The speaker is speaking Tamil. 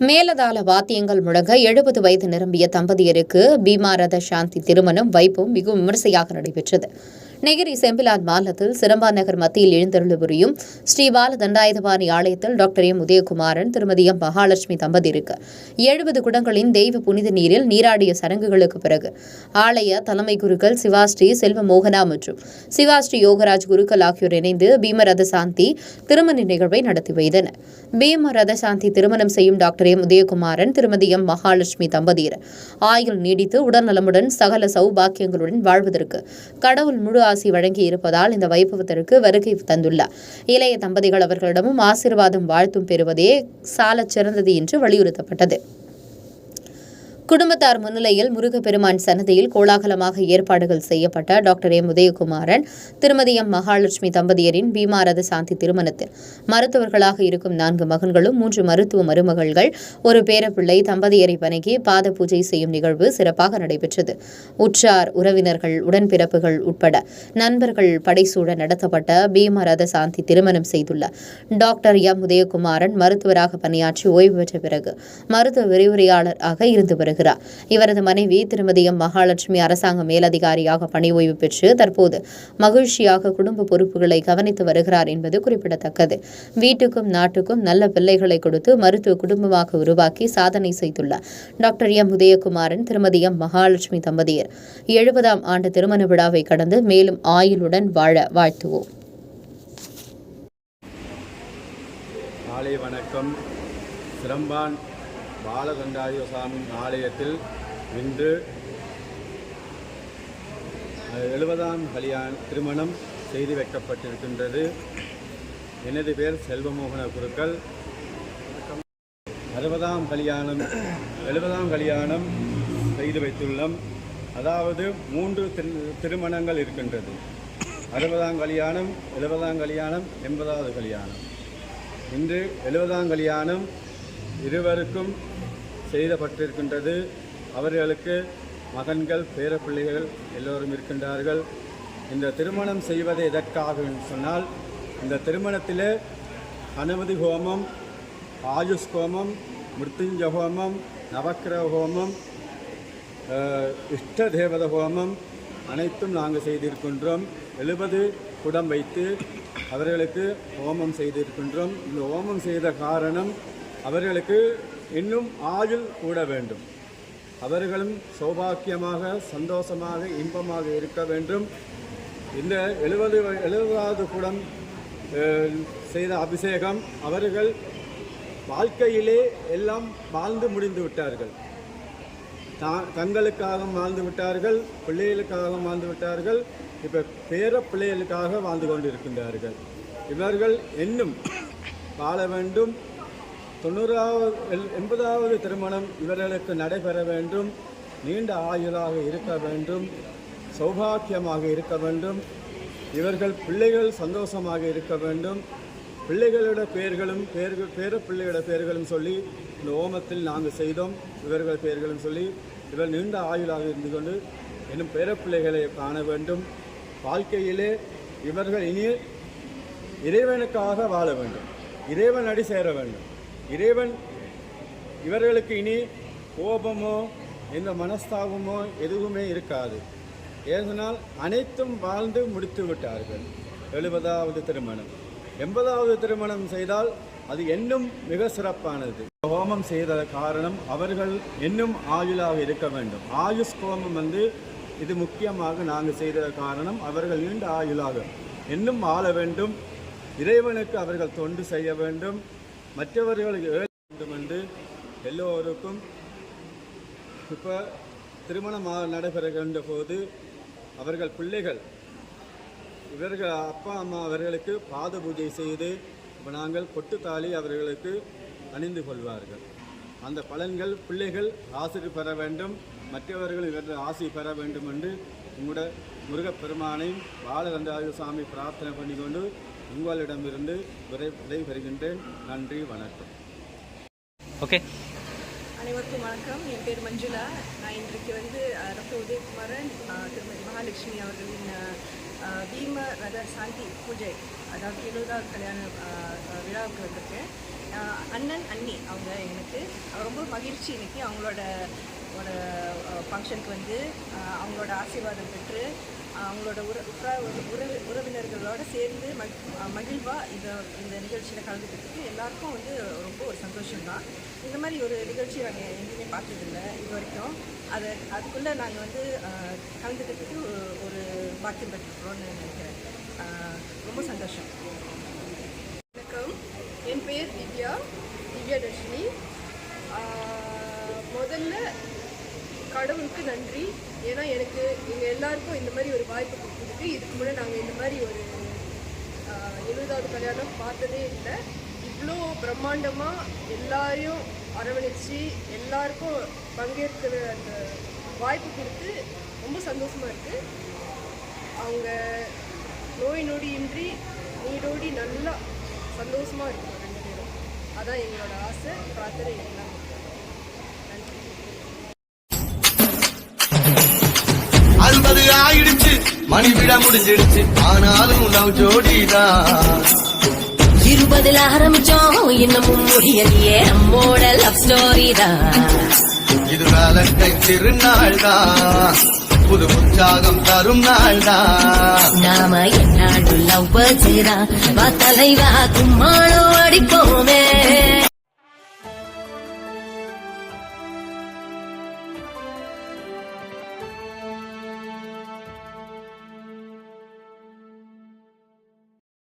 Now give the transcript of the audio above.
மேலதாள வாத்தியங்கள் முழங்க எழுபது வயது நிரம்பிய தம்பதியருக்கு பீமாரத சாந்தி திருமணம் வைப்பும் மிகவும் விமர்சையாக நடைபெற்றது. நெகிரி செம்பிலான் மாலத்தில் சிரம்பா நகர் மத்தியில் எழுந்தருளபுரியும் ஸ்ரீ பால தண்டாயுதபாணி ஆலயத்தில் டாக்டர் எம் உதயகுமாரன் திருமதி எம் மகாலட்சுமி தம்பதியருக்கு எழுபது குடங்களின் தெய்வ புனித நீரில் நீராடிய சடங்குகளுக்கு பிறகு ஆலய தலைமை குருக்கள் சிவாஸ்ரீ செல்வ மோகனா மற்றும் சிவாஸ்ரீ யோகராஜ் குருக்கள் ஆகியோர் இணைந்து பீமரத சாந்தி திருமண நிகழ்வை நடத்தி வைத்தனர். பீம ரதசாந்தி திருமணம் செய்யும் டாக்டர் எம் உதயகுமாரன் திருமதி எம் மகாலட்சுமி தம்பதியர். ஆயுள் நீடித்து உடல்நலமுடன் சகல சௌபாக்கியங்களுடன் வாழ்வதற்கு கடவுள் முழு ஆசி வழங்கி இருப்பதால் இந்த வைபவத்திற்கு வருகை தந்துள்ளார். இளைய தம்பதிகள் அவர்களிடமும் ஆசீர்வாதம் வாழ்த்தும் பெறுவதே சாலச் சிறந்தது என்று வலியுறுத்தப்பட்டது. குடும்பத்தார் முன்னிலையில் முருகப்பெருமான் சன்னதியில் கோலாகலமாக ஏற்பாடுகள் செய்யப்பட்ட டாக்டர் எம் உதயகுமாரன் திருமதி எம் மகாலட்சுமி தம்பதியரின் பீமாரத சாந்தி திருமணத்தில். மருத்துவர்களாக இருக்கும் நான்கு மகன்களும் மூன்று மருத்துவ மருமகள்கள் ஒரு பேரப்பிள்ளை தம்பதியரை வணங்கி பாத பூஜை செய்யும் நிகழ்வு சிறப்பாக நடைபெற்றது. உற்றார் உறவினர்கள் உடன்பிறப்புகள் உட்பட நண்பர்கள் படைசூழ நடத்தப்பட்ட பீமரத சாந்தி திருமணம் செய்துள்ள டாக்டர் எம் உதயகுமாரன் மருத்துவராக பணியாற்றி ஓய்வு பெற்ற பிறகு மருத்துவ விரிவுரையாளராக இருந்து வருகிறார். இவரது மனைவி திருமதி எம் மகாலட்சுமி அரசாங்க மேலதிகாரியாக பணி ஓய்வு பெற்று தற்போது மகிழ்ச்சியாக குடும்ப பொறுப்புகளை கவனித்து வருகிறார் என்பது குறிப்பிடத்தக்கது. வீட்டுக்கும் நாட்டுக்கும் நல்ல பிள்ளைகளை கொடுத்து மருத்துவ குடும்பமாக உருவாக்கி சாதனை செய்துள்ளார். Doctor M. உதயகுமாரன் திருமதி எம். மகாலட்சுமி தம்பதியர். எழுபதாம் ஆண்டு திருமண விழாவை கடந்து மேலும் ஆயுளுடன் வாழ வாழ்த்துவோம். காலை வணக்கம். சிரம்பான் பாலகண்டாயசாமி ஆலயத்தில் இன்று எழுபதாம் கல்யாண திருமணம் செய்து வைக்கப்பட்டிருக்கின்றது. எனது பேர் செல்வமோகன குருக்கள். அறுபதாம் கல்யாணம் எழுபதாம் கல்யாணம் செய்து வைத்துள்ளோம். அதாவது மூன்று திரு- திருமணங்கள் இருக்கின்றது. அறுபதாம் கல்யாணம் எழுபதாம் கல்யாணம் எண்பதாவது கல்யாணம். இன்று எழுபதாம் கல்யாணம் இருவருக்கும் செய்தப்பட்டிருக்கின்றது. அவர்களுக்கு மகன்கள் பேரப்பிள்ளைகள் எல்லோரும் இருக்கின்றார்கள். இந்த திருமணம் செய்வது எதற்காக என்று சொன்னால் இந்த திருமணத்தில் அனுமதி ஹோமம் ஆயுஷ் ஹோமம் மிருத்துஞ்ச ஹோமம் நவக்கிரக ஹோமம் இஷ்ட தேவத ஹோமம் அனைத்தும் நாங்கள் செய்திருக்கின்றோம். எழுபது குடம் வைத்து அவர்களுக்கு ஹோமம் செய்திருக்கின்றோம். இந்த ஹோமம் செய்த காரணம் அவர்களுக்கு இன்னும் ஆயுள் கூட வேண்டும். அவர்களும் சௌபாக்கியமாக சந்தோஷமாக இன்பமாக இருக்க வேண்டும். இந்த எழுபது எழுபதாவது குடம் செய்த அபிஷேகம் அவர்கள் வாழ்க்கையிலே எல்லாம் வாழ்ந்து முடிந்து விட்டார்கள். தா- தங்களுக்காக வாழ்ந்து விட்டார்கள் பிள்ளைகளுக்காக வாழ்ந்து விட்டார்கள் இப்போ பேர பிள்ளைகளுக்காக வாழ்ந்து கொண்டிருக்கின்றார்கள். இவர்கள் இன்னும் வாழ வேண்டும் தொண்ணூறாவது எல்- எண்பதாவது திருமணம் இவர்களுக்கு நடைபெற வேண்டும். நீண்ட ஆயுளாக இருக்க வேண்டும். சௌபாக்கியமாக இருக்க வேண்டும். இவர்கள் பிள்ளைகள் சந்தோஷமாக இருக்க வேண்டும். பிள்ளைகளோட பெயர்களும் பேர்கள் பேர பிள்ளையோட பெயர்களும் சொல்லி இந்த ஓமத்தில் நாங்கள் செய்தோம். இவர்கள் பெயர்களும் சொல்லி இவர் நீண்ட ஆயுளாக இருந்து கொண்டு இன்னும் பேர பிள்ளைகளை காண வேண்டும். வாழ்க்கையிலே இவர்கள் இனி இறைவனுக்காக வாழ வேண்டும். இறைவன் அடி சேர வேண்டும். இறைவன் இவர்களுக்கு இனி கோபமோ எந்த மனஸ்தாபமோ எதுவுமே இருக்காது. ஏனால் அனைத்தும் வாழ்ந்து முடித்து விட்டார்கள். எழுபதாவது திருமணம். எண்பதாவது திருமணம் செய்தால் அது இன்னும் மிக சிறப்பானது. ஹோமம் செய்த காரணம் அவர்கள் இன்னும் ஆயுளாக இருக்க வேண்டும். ஆயுஷ் ஹோமம் வந்து இது முக்கியமாக நாங்கள் செய்த காரணம் அவர்கள் நீண்ட ஆயுளாக இன்னும் ஆள வேண்டும். இறைவனுக்கு அவர்கள் தொண்டு செய்ய வேண்டும். மற்றவர்களுக்கு வேண்டும் என்று எல்லோருக்கும் இப்போ திருமணம் நடைபெறுகின்ற போது அவர்கள் பிள்ளைகள் இவர்கள் அப்பா அம்மா அவர்களுக்கு பாத பூஜை செய்து இப்போ நாங்கள் பொட்டுத்தாலி அவர்களுக்கு அணிந்து கொள்வார்கள். அந்த பலன்கள் பிள்ளைகள் ஆசிரி பெற வேண்டும் மற்றவர்கள் இவர்கள் ஆசி பெற வேண்டும் என்று உங்களோட முருகப்பெருமானையும் பாலகந்தாயு சாமி பிரார்த்தனை பண்ணிக்கொண்டு உங்களிடமிருந்து விரை விடைபெறுகின்றேன். நன்றி வணக்கம். ஓகே. அனைவருக்கும் வணக்கம். என் பேர் மஞ்சுளா. நான் இன்றைக்கு வந்து டாக்டர் உதயகுமாரன் திருமதி மகாலட்சுமி அவர்களின் பீம ரத சாந்தி பூஜை அதாவது எழுபதாவது கல்யாண விழாவுக்கு வந்திருக்கேன். அண்ணன் அண்ணி அவங்க எனக்கு. மகிழ்ச்சி இன்னைக்கு அவங்களோட ஒரு ஃபங்க்ஷனுக்கு வந்து அவங்களோட ஆசீர்வாதம் பெற்று அவங்களோட உற உற- உறவு உறவினர்களோட சேர்ந்து மகி மகிழ்வாக இந்த இந்த நிகழ்ச்சியில் கலந்துக்கிறதுக்கு எல்லாருக்கும் வந்து ரொம்ப ஒரு சந்தோஷம்தான். இந்த மாதிரி ஒரு நிகழ்ச்சி நாங்கள் எங்கேயுமே பார்த்ததில்ல இது வரைக்கும். அதை அதுக்குள்ளே நாங்கள் வந்து கலந்துக்கிறதுக்கு ஒரு- பாக்கியம் பெற்றிருக்கிறோம்னு நினைக்கிறேன். ரொம்ப சந்தோஷம். வணக்கம். என் பெயர் திவ்யா. திவ்யாதர்ஷினி முதல்ல கடவுளுக்கு நன்றி. ஏன்னா எனக்கு எங்கள் எல்லாருக்கும் இந்த மாதிரி ஒரு வாய்ப்பு கொடுத்துருக்கு இதுக்கு முன்னே நாங்கள் இந்த மாதிரி ஒரு எழுபதாவது கல்யாணம் பார்த்ததே இல்லை. இவ்வளோ பிரம்மாண்டமாக எல்லாரையும் அரவணைச்சு எல்லாருக்கும் பங்கேற்கிற அந்த வாய்ப்பு கொடுத்து ரொம்ப சந்தோஷமாக இருக்குது அவங்க நோய் நொடியின்றி நீடோடி நல்லா சந்தோஷமாக இருக்கும் ரெண்டு பேரும் அதான் எங்களோட ஆசை பிரார்த்தனை எல்லாம். மணி விட முடிஞ்சிடுச்சு. ஆனாலும் லவ் ஜோடிதான் இருபதுல ஆரம்பிச்சோம். இன்னமும் முடியலையே. நம்மோட லவ் ஸ்டோரி தான் இது வேலண்டைன் திருநாள் தான் புது உற்சாகம் தரும் நாள் தான் நாம என்னாடும் லவ் தான் வா தலைவா கும்மாளம் அடிப்போமே.